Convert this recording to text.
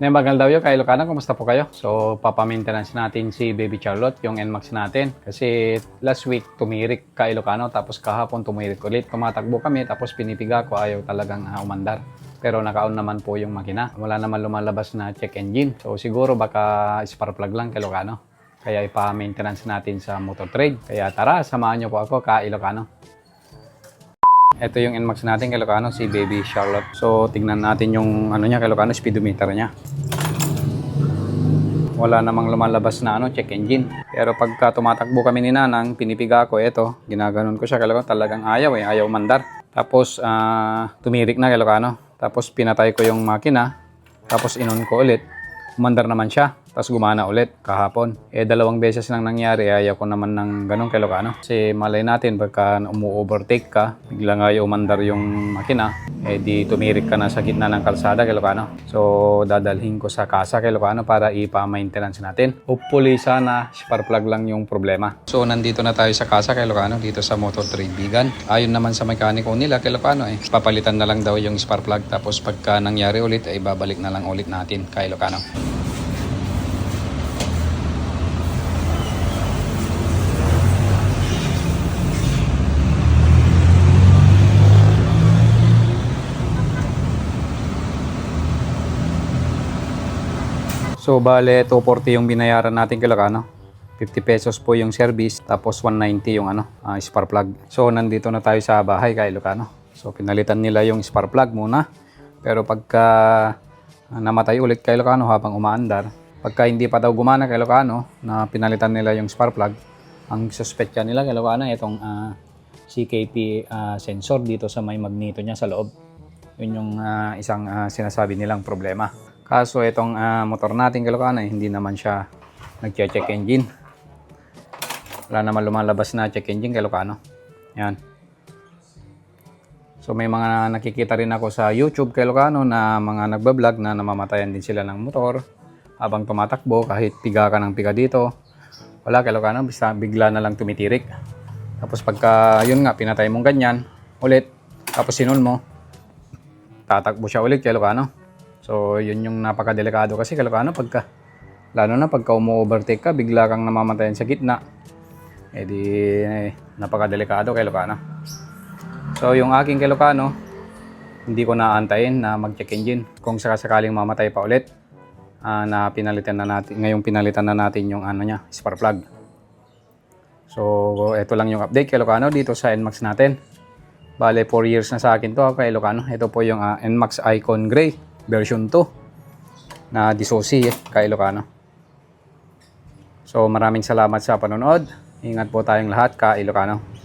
Nemagal daw yun kay Ilocano, kumusta po kayo? So, papamaintenance natin si Baby Charlotte, yung NMAX natin. Kasi last week, tumirik kay Ilocano, tapos kahapon tumirik ulit. Tumatakbo kami, tapos pinipiga ko, ayaw talagang ah, umandar. Pero naka-on naman po yung makina. Wala naman lumalabas na check engine. So, siguro baka spark plug lang kay Ilocano. Kaya ipa-maintenance natin sa motor trade. Kaya tara, samahan niyo po ako ka Ilocano. Ito yung NMAX natin kay Ilocano, si Baby Charlotte. So, tignan natin yung ano niya kay Ilocano, speedometer niya wala namang lumalabas na ano, check engine. Pero pagka tumatakbo kami ni Nanang, pinipiga ko ito, ginaganon ko siya, kailangan talagang ayaw eh, ayaw mandar. Tapos ah, tumirik na kailangan Tapos pinatay ko yung makina, tapos inon ko ulit, umandar naman siya. Tapos gumana ulit kahapon. Eh dalawang beses lang nangyari, ayaw ko naman ng ganun kay Locano. Kasi malay natin pagka umu-overtake ka, bigla nga umandar yung makina, eh di tumirik ka na sa gitna ng kalsada kay Locano. So dadalhin ko sa kasa kay Locano para ipa-maintenance natin. Hopefully sana spark plug lang yung problema. So nandito na tayo sa kasa kay Locano dito sa Motor Trade Bigan. Ayon naman sa mekaniko nila kay Locano eh, papalitan na lang daw yung spark plug tapos pagka nangyari ulit ay babalik na lang ulit natin kay Locano. So, bale, 240 yung binayaran natin kay Lacano. 50 pesos po yung service, tapos 190 yung ano, ah, spark plug. So, nandito na tayo sa bahay kay Lacano. So, pinalitan nila yung spark plug muna. Pero pagka ah, namatay ulit kay Lacano habang umaandar, pagka hindi pa daw gumana kay Lacano, na pinalitan nila yung spark plug, ang suspect nila kay Lacano, itong ah, CKP ah, sensor dito sa may magneto niya sa loob. Yun yung ah, isang ah, sinasabi nilang problema. Kaso itong ah, motor natin Kalokano, eh, hindi naman siya nag-check engine. Wala naman lumalabas na check engine Kalokano. Yan. So may mga nakikita rin ako sa YouTube kay Locano na mga nagbablog na namamatayan din sila ng motor habang tumatakbo kahit piga ka ng piga dito. Wala kay Locano, basta bigla na lang tumitirik. Tapos pagka yun nga, pinatay mong ganyan, ulit, tapos sinun mo, tatakbo siya ulit kay Locano. So, yun yung napakadelikado kasi kay Locano pagka, lalo na pagka umu-overtake ka, bigla kang namamatayan sa gitna. Eh di, eh, napakadelikado kay Locano. So, yung aking kay Locano, hindi ko naantayin na mag-check engine. Kung sakasakaling mamatay pa ulit, ah, na pinalitan na natin, ngayong pinalitan na natin yung ano niya, spark plug. So, ito lang yung update kay Locano dito sa NMAX natin. Bale, 4 years na sa akin to kay Locano. Ito po yung ah, NMAX Icon Gray version 2 na disosi eh, kay Locano. So, maraming salamat sa panonood. Ingat po tayong lahat ka Ilocano.